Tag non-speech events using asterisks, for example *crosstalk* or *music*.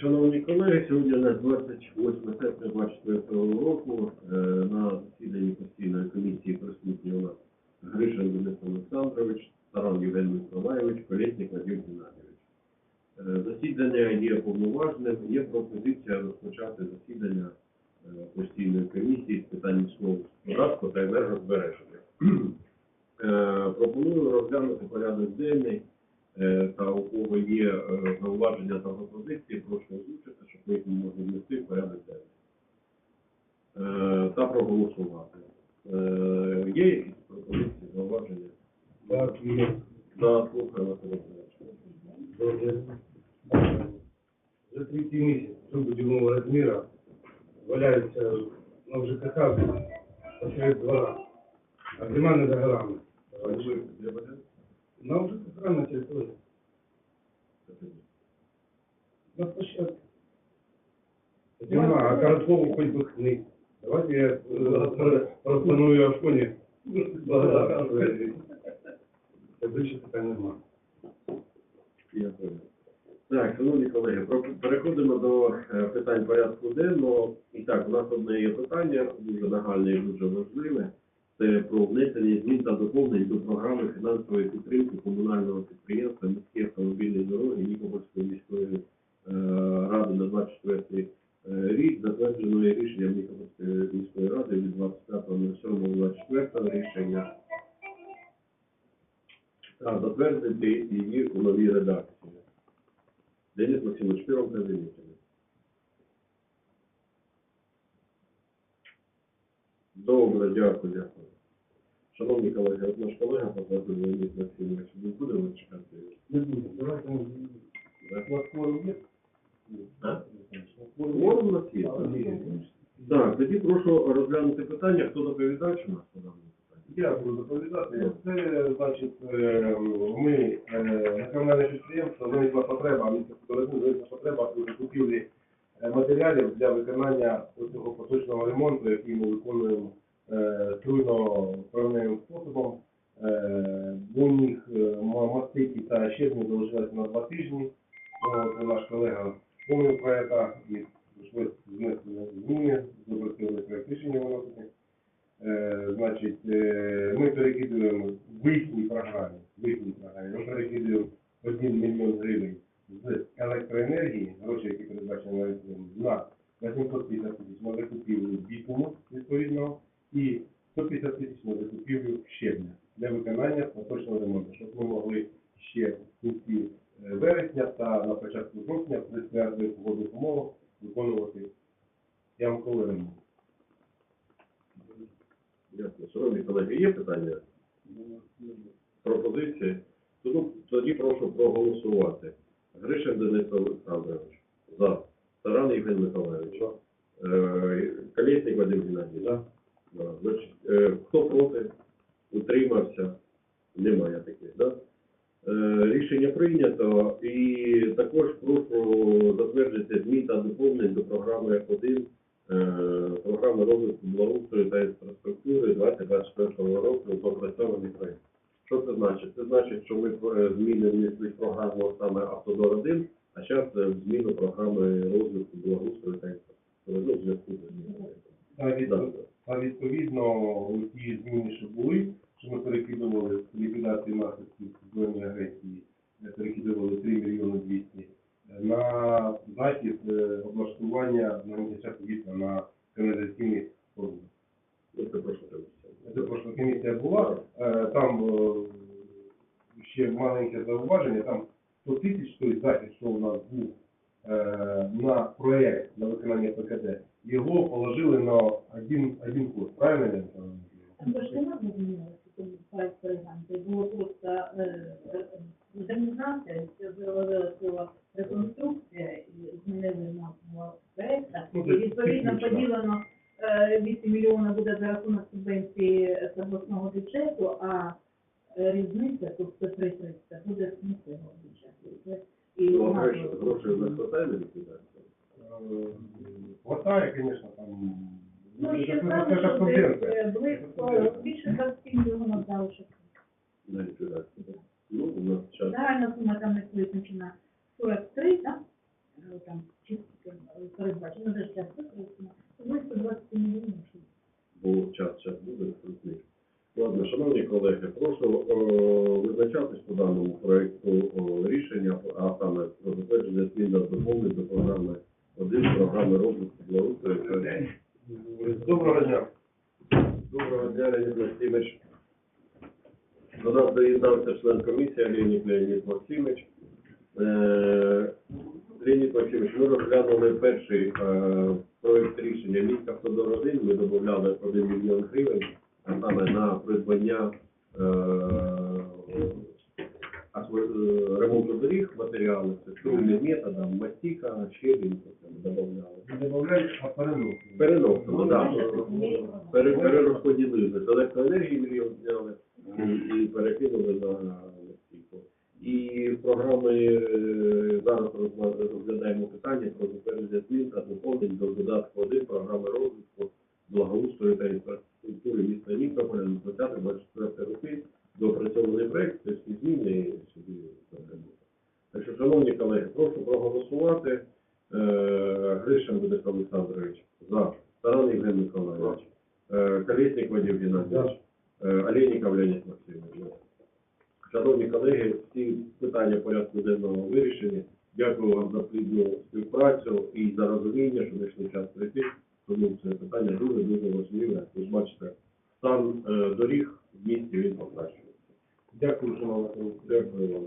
Шановні колеги, сьогодні на 28 серпня 24 року е, на засіданні постійної комісії присутні у нас Гришин Денис Олександрович, Таран Євген Миколаївич, Колєснік Вадим Геннадійович. Е, Засідання є повноважним, є пропозиція розпочати засідання е, постійної комісії з питань міського господарства та енергозбереження. *clears throat* Пропоную розглянути порядок денний та у кого є е, зауваження та пропозиції, прошу озвучити, щоб ми їх могли внести в порядок денний. Е, Та проголосувати. Е, Є якісь пропозиції, зауваження? Так, є. За слухаю. Добре. Вже третій місяць трубы дюймового розміру валяються на ЖКХ посеред двора. А не за горами. Для мене? На ЖКХ на території. На площадке. Зима, а Короткову хоть бы хны. Давайте я э, про- пропоную Афоні. Благодарствую. Більше питань немає. Дякую. Так, шановні колеги, про- переходимо до е, питань порядку денного. І так, у нас одне є питання, дуже нагальне і дуже важливе. Це про внесення змін та доповнень до програми фінансової підтримки комунального підприємства міські автомобільні дороги Нікопольської міської е, ради на 24 е, рік, затвердженої рішенням Нікопольської міської ради від 25.07.24 рішення та затвердити її у новій редакції. Денис Максимович, первым кабинете. Добре, дякую, дякую. Шановні колеги, от наш колега показує Денис Максимович, ми будемо чекати. Не будемо. Давайте ми Так? у вас є? А? Кворум у нас є. Так, тоді прошу розглянути питання, хто доповідач у нас по даному питанню. Я буду доповідати. Це, значить, е, ми, е, на підприємство, виникла потреба, місцевого виникла потреба у закупівлі е, матеріалів для виконання цього поточного ремонту, який ми виконуємо е, струйно-правним способом. Е, У них е, м- мастики та щебні залишилися на два тижні. От, наш колега вспомнив про це і прийшлося внести зміни, запросили проект рішення виносити. Е, значить, е, ми перекидуємо в їхній програмі, в їхній програмі, ми перекидуємо 1 мільйон гривень з електроенергії, гроші, які передбачені на 850 тисяч на закупівлю бітуму відповідного і 150 тисяч на закупівлю щебня для виконання поточного ремонту, щоб ми могли ще в кінці е, вересня та на початку жовтня при сприятливих погодних умовах виконувати ямковий ремонт. Дякую. Шановні колеги, є питання? Пропозиції? Тоді, тоді прошу проголосувати. Гришин Денис Олександрович. За. Таран Євген Миколаївич. Е, Колєснік Вадим Геннадійович. За. Е, хто проти? Утримався? Немає таких, да? Е, Рішення прийнято. І також прошу затвердити змін та доповнень до програми F1 е, програми розвитку благоустрою та інфраструктури 2024 року в опрацьований проєкт. Що це значить? Це значить, що ми е, зміни внесли в програму саме Автодор 1, а зараз зміну програми розвитку благоустрою та інфраструктури. Ну, зв'язку з змінами. Та відповідно ті зміни, що були, що ми перекидували з ліквідації наслідків збройної агресії, е, перекидували 3 мільйони 200 е, на захід е, облаштування на вікна на каналізаційних спорудах. Ну, це прошу тебе. Це прошло комісія була, е, там е, зауваження, там 100 тисяч той захід, що у нас був е, на проєкт на виконання ПКД, його положили на один, один курс, правильно я же ж не змінилося, проект переглянути. Було просто е, е, модернізація, реконструкція і змінили назву проекту. Ну, це відповідно технічно. поділено е, 8 мільйонів буде за рахунок субвенції з обласного бюджету, а е, різниця, тобто 330, буде з бюджету. Це І Ну, у нас хватає на ліквідацію? Е, Хватає, звісно, там. Ну, ще там що десь е, близько більше 20 мільйонів залишок. На ліквідацію. Ну, у нас час. Загальна сума там не визначена 43, так? е, там е, передбачено, вже час близько 20 мільйонів. бо час час буде крутий. Ладно, шановні колеги, прошу о, визначатись по даному проекту о, рішення, а саме про змін та до програми 1 програми розвитку благоустрою. Доброго дня. Доброго дня, Леонід Максимович. До нас доєднався член комісії Леонід Леонід Максимович. Е, Леонід Максимович, ми розглянули перший е, проект рішення міськ Автодор 1. Ми додавали 1 мільйон гривень, а саме на придбання е, асфальт- е, ремонту матеріалів, це струмним методом, мастіка, щебінь, додавали. Не додають, а переносимо. Переносимо, так. Пере- Перерозподілили. З електроенергії мільйон зняли і перекинули на листівку. І програми е, зараз розглядаємо питання про затвердження змін та доповнень до додатку 1 програми розвитку благоустрою та інфраструктури міста Нікополя на 20-24 роки. Доопрацьований проект, це всі зміни і сюди затребує. Так що, шановні колеги, прошу проголосувати. Е, Гришин Олександрович за. Таран Євген Миколаївич. Е, Колєснік Вадим Геннадійович. Е, Олейников Леонід Максимович. Шановні колеги, всі питання порядку денного вирішені. Дякую вам за плідну співпрацю і за розуміння, що знайшли час прийти. Тому це питання дуже дуже важливе. Ви ж бачите, стан е, доріг в місті він покращується. Дякую, шановна комісія. Дякую вам.